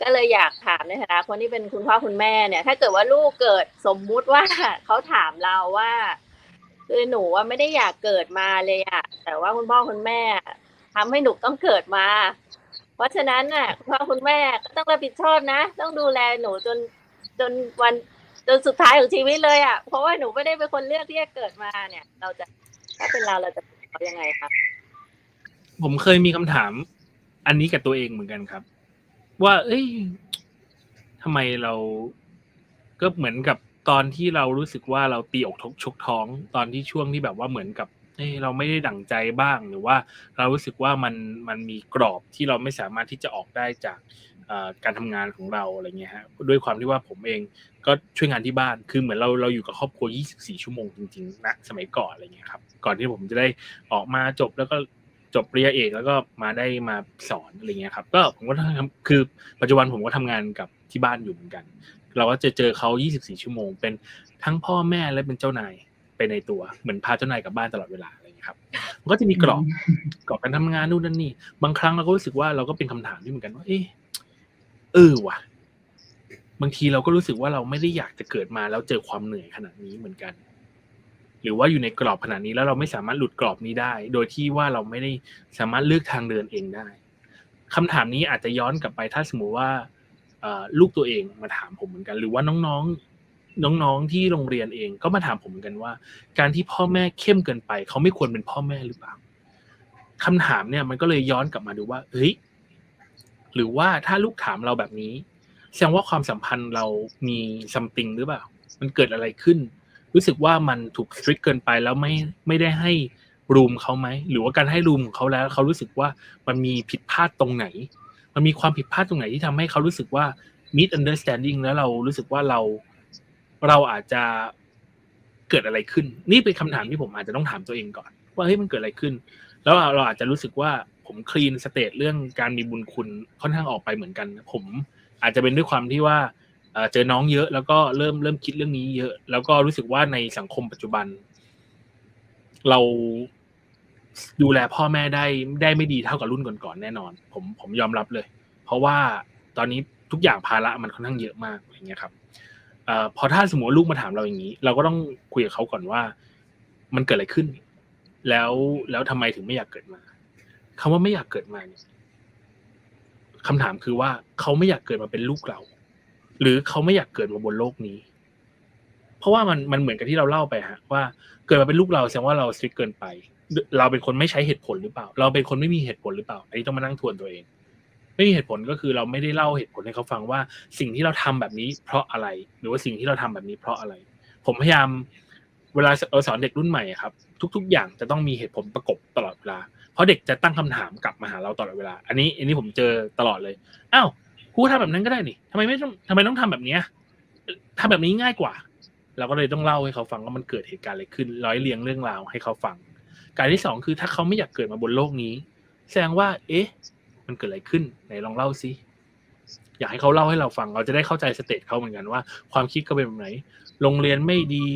ก็เลยอยากถามในฐานะคนที่เป็นคุณพ่อคุณแม่เนี่ย ถ้าเกิดว่าลูกเกิดสมมุติว่าเขาถามเราว่าคือหนูว่าไม่ได้อยากเกิดมาเลยอะแต่ว่าคุณพ่อคุณแม่ทำให้หนูต้องเกิดมา เพราะฉะนั้นน่ะคุณพ่อคุณแม่ก็ต้องรับผิดชอบนะ ต้องดูแลหนูจนจนวันจนสุดท้ายของชีวิตเลยอะเพราะว่าหนูไม่ได้เป็นคนเลือกที่จะเกิดมาเนี่ย เราจะถ้าเป็นเราเราจะเอายังไงคะผมเคยมีคำถาม อันนี้กับตัวเองเหมือนกันครับ ว่า เอ้ยทำไมเราก็เหมือนกับตอนที่เรารู้สึกว่าเราตีอกทกชกท้องตอนที่ช่วงที่แบบว่าเหมือนกับเอ้ยเราไม่ได้ดั่งใจบ้างหรือว่าเรารู้สึกว่ามันมันมีกรอบที่เราไม่สามารถที่จะออกได้จากการทำงานของเราอะไรเงี้ยฮะด้วยความที่ว่าผมเองก็ช่วยงานที่บ้านคือเหมือนเราเราอยู่กับครอบครัว 24 ชั่วโมงจริงๆนะสมัยก่อนอะไรเงี้ยครับก่อนที่ผมจะได้ออกมาจบแล้วก็ จบปริญญาเอกแล้วก็มาได้มาสอนอะไรเงี้ยครับ ก็ผมก็ทำคือปัจจุบันผมก็ทำงานกับที่บ้านอยู่เหมือนกัน เราก็จะเจอเขา 24 ชั่วโมง เป็นทั้งพ่อแม่และเป็นเจ้านายไปในตัว เหมือนพาเจ้านายกลับบ้านตลอดเวลาอะไรเงี้ยครับมันก็จะมีกรอบกรอบการทำงานนู่นนั่นนี่ บางครั้งเราก็รู้สึกว่าเราก็เป็นคำถามที่เหมือนกันว่า เออเออว่ะ บางทีเราก็รู้สึกว่าเราไม่ได้อยากจะเกิดมาแล้วเจอความเหนื่อยขนาดนี้เหมือนกัน หรือว่าอยู่ในกรอบขนาดนี้แล้วเราไม่สามารถหลุดกรอบนี้ได้ โดยที่ว่าเราไม่ได้สามารถเลือกทางเดินเองได้คำถามนี้อาจจะย้อนกลับไปถ้าสมมติว่าลูกตัวเองมาถามผมเหมือนกัน หรือว่าน้องๆน้องๆที่โรงเรียนเองก็มาถามผมเหมือนกันว่า การที่พ่อแม่เข้มเกินไป เขาไม่ควรเป็นพ่อแม่หรือเปล่าคำถามเนี่ยมันก็เลยย้อนกลับมาดูว่าเฮ้ยหรือว่าถ้าลูกถามเราแบบนี้ แสดงว่าความสัมพันธ์เรามีซัมติงหรือเปล่า มันเกิดอะไรขึ้น รู้สึกว่ามันถูกสตริกเกินไปแล้วไม่ไม่ได้ให้รูมเขาไหมหรือว่าการให้รูมของเขาแล้วเขารู้สึกว่ามันมีผิดพลาดตรงไหน มันมีความผิดพลาดตรงไหนที่ทำให้เขารู้สึกว่า miss understanding แล้วเรารู้สึกว่าเราเราอาจจะเกิดอะไรขึ้น นี่เป็นคำถามที่ผมอาจจะต้องถามตัวเองก่อน ว่าเฮ้ยมันเกิดอะไรขึ้น แล้วเราอาจจะรู้สึกว่าผมคลีนสเตทเรื่องการมีบุญคุณค่อนข้างออกไปเหมือนกัน ผมอาจจะเป็นด้วยความที่ว่า เจอน้องเยอะแล้วก็เริ่มเริ่มคิดเรื่องนี้เยอะ แล้วก็รู้สึกว่าในสังคมปัจจุบัน เราดูแลพ่อแม่ได้ได้ไม่ดีเท่ากับรุ่นก่อนๆแน่นอน ผมผมยอมรับเลย เพราะว่าตอนนี้ทุกอย่างภาระมันค่อนข้างเยอะมากอย่างเงี้ยครับอพอถ้าสมมติลูกมาถามเราอย่างนี้ เราก็ต้องคุยกับเขาก่อนว่า มันเกิดอะไรขึ้น แล้วแล้วทำไมถึงไม่อยากเกิดมาคำว่าไม่อยากเกิดมาเนี่ยคำถามคือว่าเขาไม่อยากเกิดมาเป็นลูกเรา หรือเขาไม่อยากเกิดมาบนโลกนี้ เพราะว่ามันมันเหมือนกับที่เราเล่าไปฮะ ว่าเกิดมาเป็นลูกเราแสดงว่าเราสตริกเกินไป เราเป็นคนไม่ใช้เหตุผลหรือเปล่า เราเป็นคนไม่มีเหตุผลหรือเปล่าอันนี้ต้องมานั่งทวนตัวเอง ไม่มีเหตุผลก็คือเราไม่ได้เล่าเหตุผลให้เขาฟังว่า สิ่งที่เราทำแบบนี้เพราะอะไร หรือว่าสิ่งที่เราทำแบบนี้เพราะอะไร ผมพยายามเวลาเราสอนเด็กรุ่นใหม่ครับ ทุก ๆ อย่างจะต้องมีเหตุผลประกบตลอดเวลา เพราะเด็กจะตั้งคำถามกลับมาหาเราตลอดเวลา อันนี้อันนี้ผมเจอตลอดเลยอ้าว ครูทำแบบนั้นก็ได้นี่ทำไมไม่ต้องทำไมต้องทำแบบเนี้ยทำแบบนี้ง่ายกว่า เราก็เลยต้องเล่าให้เขาฟังว่ามันเกิดเหตุการณ์อะไรขึ้น ร้อยเรียงเรื่องราวให้เขาฟัง การที่สองคือถ้าเขาไม่อยากเกิดมาบนโลกนี้ แสดงว่า เอ๊ะ มันเกิดอะไรขึ้นไหนลองเล่าซิอยากให้เขาเล่าให้เราฟัง เราจะได้เข้าใจสเตจเขาเหมือนกันว่า ความคิดเขาเป็นแบบไหน โรงเรียนไม่ดี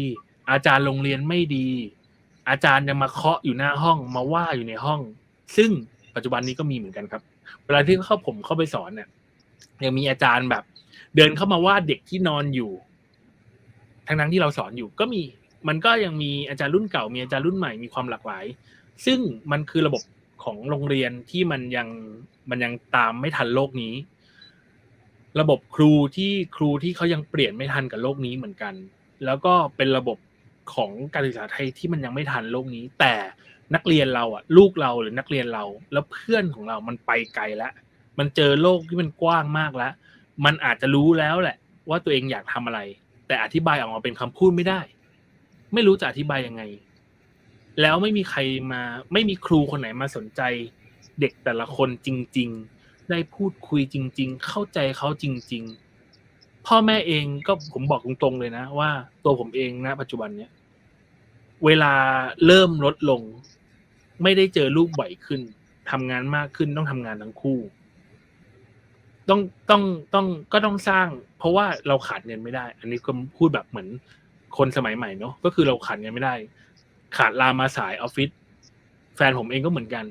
อาจารย์โรงเรียนไม่ดี อาจารย์ยังมาเคาะอยู่หน้าห้องมาว่าอยู่ในห้อง ซึ่งปัจจุบันนี้ก็มีเหมือนกันครับ เวลาที่เขาผมเข้าไปสอนเนี่ย ยังมีอาจารย์แบบ เดินเข้ามาว่าเด็กที่นอนอยู่ ทั้งนั้นที่เราสอนอยู่ก็มีมันก็ยังมีอาจารย์รุ่นเก่ามีอาจารย์รุ่นใหม่มีความหลากหลาย ซึ่งมันคือระบบของโรงเรียนที่มันยังมันยังตามไม่ทันโลกนี้ ระบบครูที่ครูที่เขายังเปลี่ยนไม่ทันกับโลกนี้เหมือนกัน แล้วก็เป็นระบบของการศึกษาไทยที่มันยังไม่ทันโลกนี้ แต่นักเรียนเราอะ ลูกเราหรือนักเรียนเรา แล้วเพื่อนของเรามันไปไกลแล้ว มันเจอโลกที่มันกว้างมากแล้ว มันอาจจะรู้แล้วแหละ ว่าตัวเองอยากทำอะไร แต่อธิบายออกมาเป็นคำพูดไม่ได้ ไม่รู้จะอธิบายยังไง แล้วไม่มีใครมา ไม่มีครูคนไหนมาสนใจ เด็กแต่ละคนจริง ๆ ได้พูดคุยจริง ๆ เข้าใจเขาจริง ๆ พ่อแม่เองก็ผมบอกตรงๆเลยนะ ว่าตัวผมเองนะ ปัจจุบันเนี้ยเวลาเริ่มลดลง ไม่ได้เจอลูกบ่อยขึ้นทำงานมากขึ้นต้องทำงานทั้งคู่ ต้องต้องต้องก็ต้องสร้าง เพราะว่าเราขาดเงินไม่ได้ อันนี้ก็พูดแบบเหมือนคนสมัยใหม่เนาะก็คือเราขาดเงินไม่ได้ ขาดลามาสายออฟฟิศแฟนผมเองก็เหมือนกัน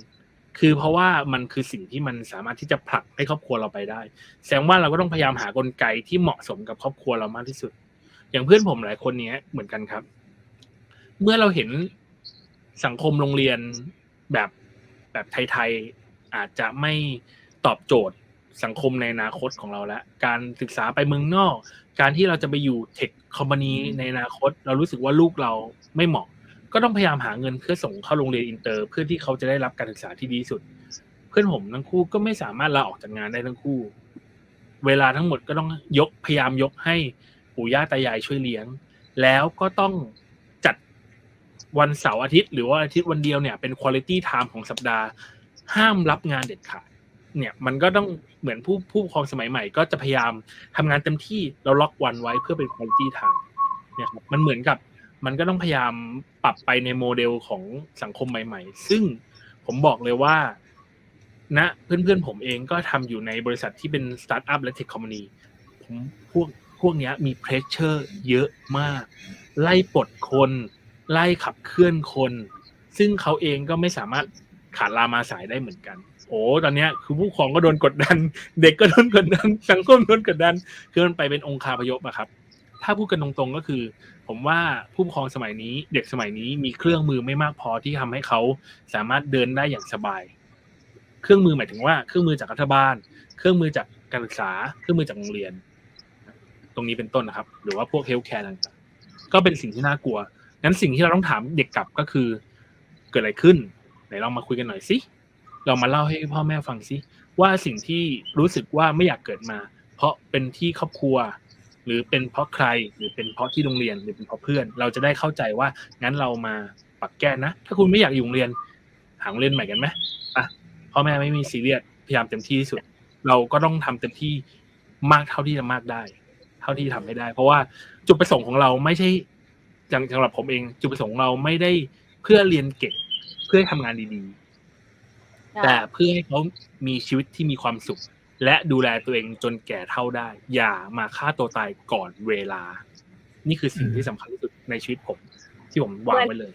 คือเพราะว่ามันคือสิ่งที่มันสามารถที่จะผลักให้ครอบครัวเราไปได้ แสดงว่าเราก็ต้องพยายามหากลไกที่เหมาะสมกับครอบครัวเรามากที่สุด อย่างเพื่อนผมหลายคนเนี้ยเหมือนกันครับ เมื่อเราเห็นสังคมโรงเรียนแบบแบบไทยๆอาจจะไม่ตอบโจทย์ สังคมในอนาคตของเราแล้วการศึกษาไปเมืองนอก การที่เราจะไปอยู่เทคคอมพานีในอนาคต เรารู้สึกว่าลูกเราไม่เหมาะ ก็ต้องพยายามหาเงินเพื่อส่งเข้าโรงเรียนอินเตอร์ เพื่อที่เขาจะได้รับการศึกษาที่ดีที่สุด เพื่อนผมทั้งคู่ก็ไม่สามารถลาออกจากงานได้ทั้งคู่ เวลาทั้งหมดก็ต้องยกพยายามยกให้ปู่ย่าตายายช่วยเลี้ยง แล้วก็ต้องจัดวันเสาร์อาทิตย์ หรือว่าอาทิตย์วันเดียวเนี่ยเป็นคุณ i t y time ของสัปดาห์ ห้ามรับงานเด็ดขาด เนี่ยมันก็ต้องเหมือนผู้ผู้ปกครองสมัยใหม่ ก็จะพยายามทำงานเต็มที่เราล็อกวันไว้เพื่อเป็นคุณ i t y time เนี่ยครับมันเหมือนกับมันก็ต้องพยายามปรับไปในโมเดลของสังคมใหม่ ๆ ซึ่งผมบอกเลยว่าณเพื่อนๆผมเองก็ทำอยู่ในบริษัทที่เป็นสตาร์ทอัพและเทคคอมพานีผมพวกพวกเนี้ยมีเพรสเชอร์เยอะมาก ไล่ปลดคน ไล่ขับเคลื่อนคน ซึ่งเขาเองก็ไม่สามารถขาดลามาสายได้เหมือนกัน โอ้ตอนเนี้ยคือผู้ปกครองก็โดนกดดัน เด็กก็โดนกดดันสังคมโดนกดดันคือมันไปเป็นองคาพยพอะครับ ถ้าพูดกันตรงๆก็คือ ผมว่าผู้ปกครองสมัยนี้ เด็กสมัยนี้มีเครื่องมือไม่มากพอที่ทำให้เขาสามารถเดินได้อย่างสบาย เครื่องมือหมายถึงว่าเครื่องมือจากรัฐบาล เครื่องมือจากการศึกษา เครื่องมือจากโรงเรียน ตรงนี้เป็นต้นนะครับ หรือว่าพวกเฮลท์แคร์ต่างๆก็เป็นสิ่งที่น่ากลัวงั้นสิ่งที่เราต้องถามเด็กกลับก็คือ เกิดอะไรขึ้นไหนลองมาคุยกันหน่อยสิ เรามาเล่าให้พ่อแม่ฟังสิว่าสิ่งที่รู้สึกว่าไม่อยากเกิดมา เพราะเป็นที่ครอบครัว หรือเป็นเพราะใครหรือเป็นเพราะที่โรงเรียนหรือเป็นเพราะเพื่อน เราจะได้เข้าใจว่างั้นเรามาปรับแก้นะ ถ้าคุณไม่อยากอยู่โรงเรียนหาโรงเรียนใหม่กันไหมอะพ่อแม่ไม่มีซีเรียสพยายามเต็มที่ที่สุด เราก็ต้องทำเต็มที่มากเท่าที่จะมากได้ เท่าที่ทำให้ได้ เพราะว่าจุดประสงค์ของเราไม่ใช่อย่างสำหรับผมเอง จุดประสงค์เราไม่ได้เพื่อเรียนเก่งเพื่อให้ทำงานดีๆ แต่เพื่อให้เขามีชีวิตที่มีความสุข และดูแลตัวเองจนแก่เท่าได้ อย่ามาฆ่าตัวตายก่อนเวลา นี่คือสิ่งที่สำคัญที่สุดในชีวิตผม ที่ผมวางไว้เลย